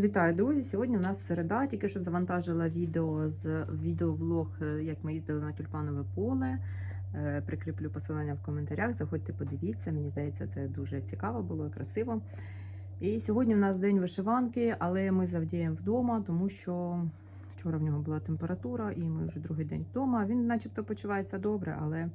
Вітаю, друзі! Сьогодні у нас середа. Тільки що завантажила відео з відеовлог, е, як ми їздили на тюльпанове поле. Е, Прикріплю посилання в коментарях. Заходьте, подивіться. Мені здається, це дуже цікаво було красиво. І сьогодні у нас день вишиванки, але ми завдіємо вдома, тому що вчора в нього була температура, і ми вже другий день вдома. Він, начебто, почувається добре, але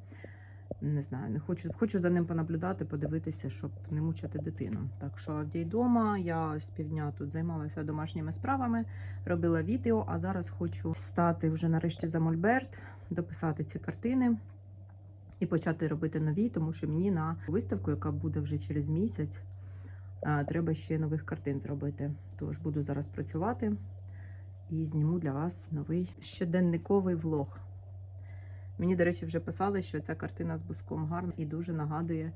не знаю, не хочу, хочу за ним понаблюдати, подивитися, щоб не мучити дитину. Так що Авдій вдома, я з півдня тут займалася домашніми справами, робила відео, а зараз хочу стати вже нарешті за мольберт, дописати ці картини і почати робити нові, тому що мені на виставку, яка буде вже через місяць, треба ще нових картин зробити. Тож буду зараз працювати і зніму для вас новий щоденниковий влог. Мені, до речі, вже писали, що ця картина з буском гарна і дуже нагадує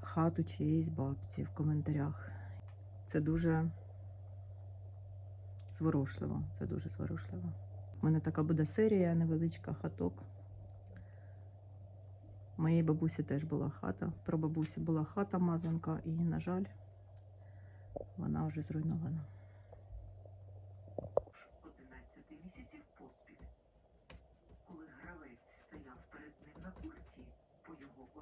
хату чиєїсь бабці в коментарях. Це дуже зворушливо. Це дуже зворушливо. У мене така буде серія невеличка хаток. Моєї бабусі теж була хата. В прабабусі була хата мазанка, і, на жаль, вона вже зруйнована. 11 місяців поспіль. Коли гравець стояв перед ним на курті, по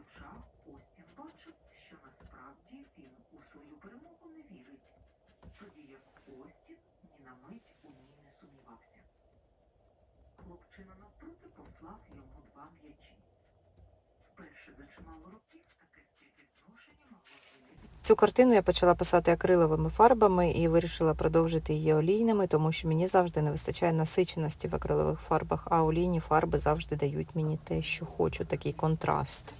очах Остін бачив, що насправді він у свою перемогу не вірить, тоді як Остін ні на мить у ній не сумнівався. Хлопчина навпроти послав йому два м'ячі. Вперше за чимало років таке співвідношення могло змінити Цю картину я почала писати акриловими фарбами і вирішила продовжити її олійними, тому що мені завжди не вистачає насиченості в акрилових фарбах, а олійні фарби завжди дають мені те, що хочу, такий контраст.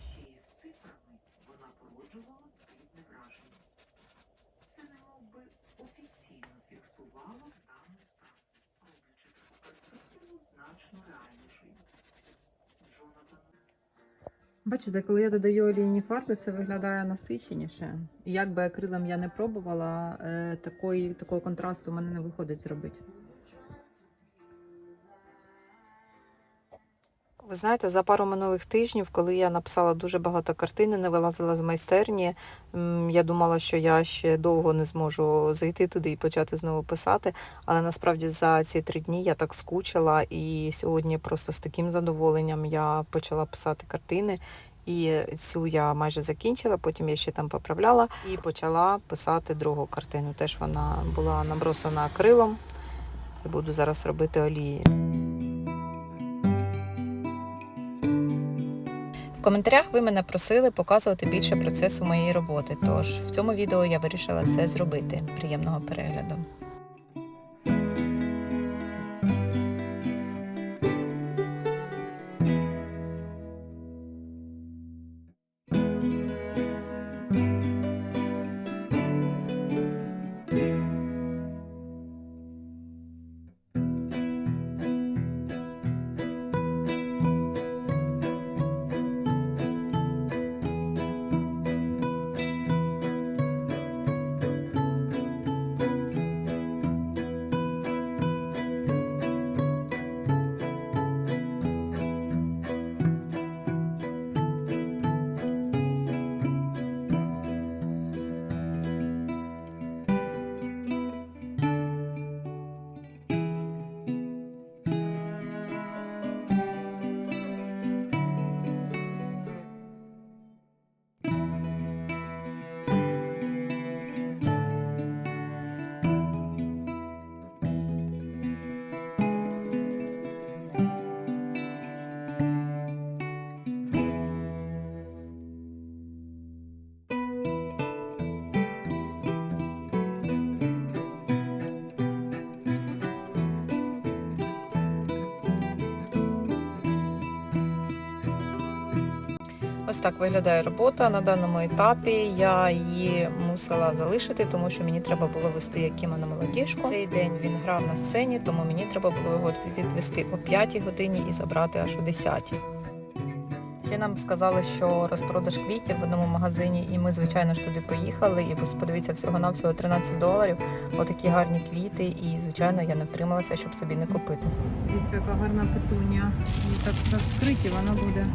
Бачите, коли я додаю олійні фарби, це виглядає насиченіше. І як би акрилом я не пробувала, е, такої, такого контрасту в мене не виходить зробити. Ви знаєте, за пару минулих тижнів, коли я написала дуже багато картин, не вилазила з майстерні, я думала, що я ще довго не зможу зайти туди і почати знову писати. Але насправді за ці три дні я так скучила, і сьогодні просто з таким задоволенням я почала писати картини. І цю я майже закінчила, потім я ще там поправляла і почала писати другу картину. Теж вона була набросана акрилом. І буду зараз робити олії. Коментарях ви мене просили показувати більше процесу моєї роботи, тож в цьому відео я вирішила це зробити. Приємного перегляду. Ось так виглядає робота на даному етапі. Я її мусила залишити, тому що мені треба було вести Якіма на молодіжку. Цей день він грав на сцені, тому мені треба було його відвести о 5 годині і забрати аж о 10. Ще нам сказали, що розпродаж квітів в одному магазині, і ми, звичайно ж, туди поїхали. І ось подивіться, всього на всього 13 доларів. Отакі гарні квіти. І, звичайно, я не втрималася, щоб собі не купити. Ось яка гарна петуня. І так розкриті вона буде.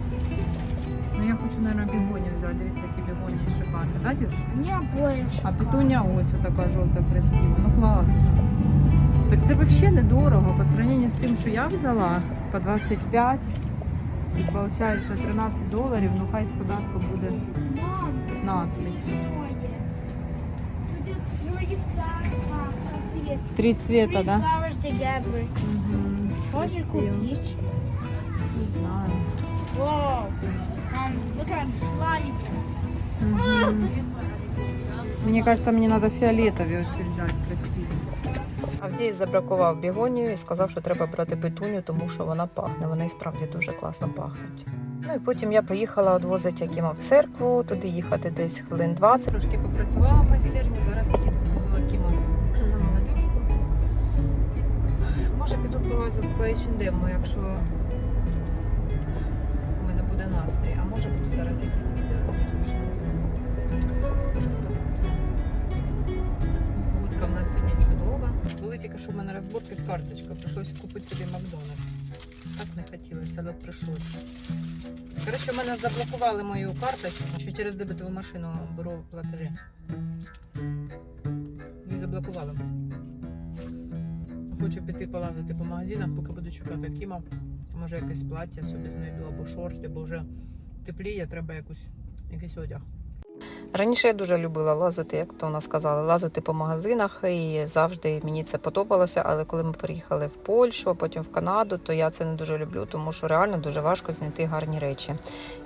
Ну я хочу, мабуть, бігоні взяти. Дивіться, які бігоні шикарні, так, Дюш? Я больше. А петуня ось така жовта красива. Ну класно. Це взагалі недорого по сравнению з тим, що я взяла по 25. І виходить 13 доларів, ну хай з податком буде 15. Три цвета, да? Угу. Не знаю. Um, look at the Мені кажется, мені треба фіолетові оці взяти красиві. Авдій забракував бігонію і сказав, що треба брати петуню, тому що вона пахне. Вони і справді дуже класно пахнуть. Ну і потім я поїхала відвозити Акіма в церкву, туди їхати десь хвилин 20. Трошки попрацювала в майстерні, зараз їду везу Акіма на молодіжку. Може піду полазю по H&M, якщо буде настрій, а може буду зараз якісь відео робити, що не знаю. Зараз подивимося. Погодка в нас сьогодні чудова. Були тільки що в мене розборки з карточкою, прийшлося купити собі Макдональдс. Так не хотілося, але прийшлося. Коротше, в мене заблокували мою карточку, що через дебетову машину беру платежі. І заблокували. Хочу піти полазити по магазинах, поки буду шукати Кіма. Може якесь плаття собі знайду або шорти, бо вже тепліє, треба якусь, якийсь одяг. Раніше я дуже любила лазити, як то вона сказала, лазити по магазинах, і завжди мені це подобалося. Але коли ми приїхали в Польщу, а потім в Канаду, то я це не дуже люблю, тому що реально дуже важко знайти гарні речі.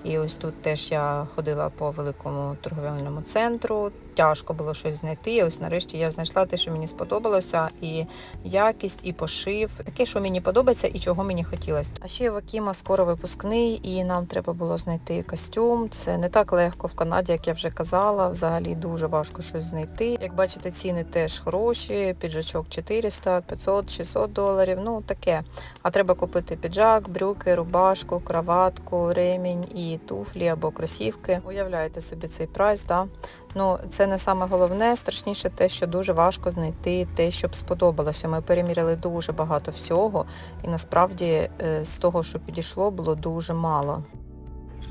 І ось тут теж я ходила по великому торговельному центру. Тяжко було щось знайти. І ось нарешті я знайшла те, що мені сподобалося, і якість, і пошив. Таке, що мені подобається і чого мені хотілося. А ще в Акіма скоро випускний, і нам треба було знайти костюм. Це не так легко в Канаді, як я вже казала. Взагалі дуже важко щось знайти. Як бачите, ціни теж хороші. Піджачок 400, 500, 600 доларів. Ну таке. А треба купити піджак, брюки, рубашку, краватку, ремінь і туфлі або кросівки. Уявляєте собі цей прайс, да? Ну, це не саме головне, страшніше те, що дуже важко знайти те, що б сподобалося. Ми переміряли дуже багато всього, і насправді е, з того, що підійшло, було дуже мало.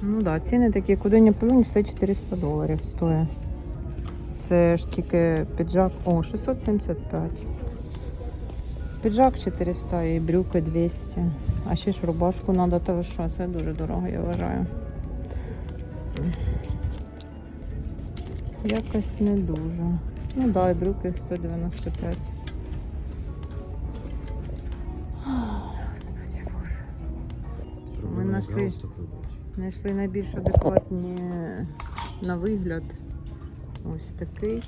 Ну так, да, ціни такі, куди не плюнь, все 400 доларів стоїть. Це ж тільки піджак. О, 675. Піджак 400 і брюки 200. А ще ж рубашку треба, то що, це дуже дорого, я вважаю. Якось не дуже. Ну так, да, і брюки 195. Господи Боже. Ми знайшли-. Знайшли найбільш адекватні на вигляд. Ось такий.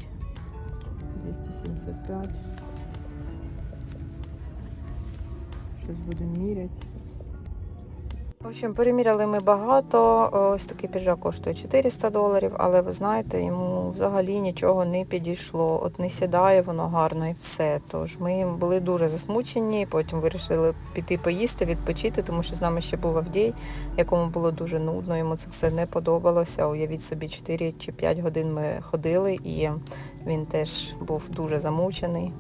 275. Щось будемо міряти. В общем, переміряли ми багато. Ось такий піджак коштує 400 доларів, але ви знаєте, йому взагалі нічого не підійшло. От не сідає воно гарно і все. Тож ми були дуже засмучені, потім вирішили піти поїсти, відпочити, тому що з нами ще був Авдій, якому було дуже нудно, йому це все не подобалося. Уявіть собі, 4 чи 5 годин ми ходили, і він теж був дуже замучений.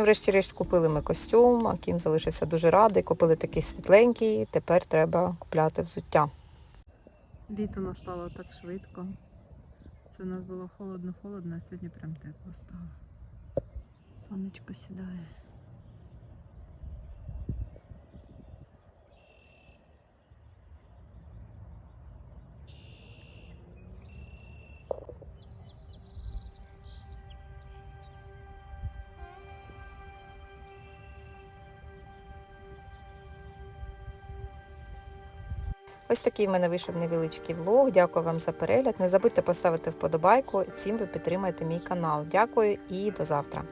Ну, врешті-решт купили ми костюм, а Кім залишився дуже радий. Купили такий світленький, тепер треба купляти взуття. Літо настало так швидко. Це у нас було холодно-холодно, а сьогодні прям тепло стало. Сонечко сідає. Ось такий в мене вийшов невеличкий влог. Дякую вам за перегляд. Не забудьте поставити вподобайку. Цим ви підтримаєте мій канал. Дякую і до завтра.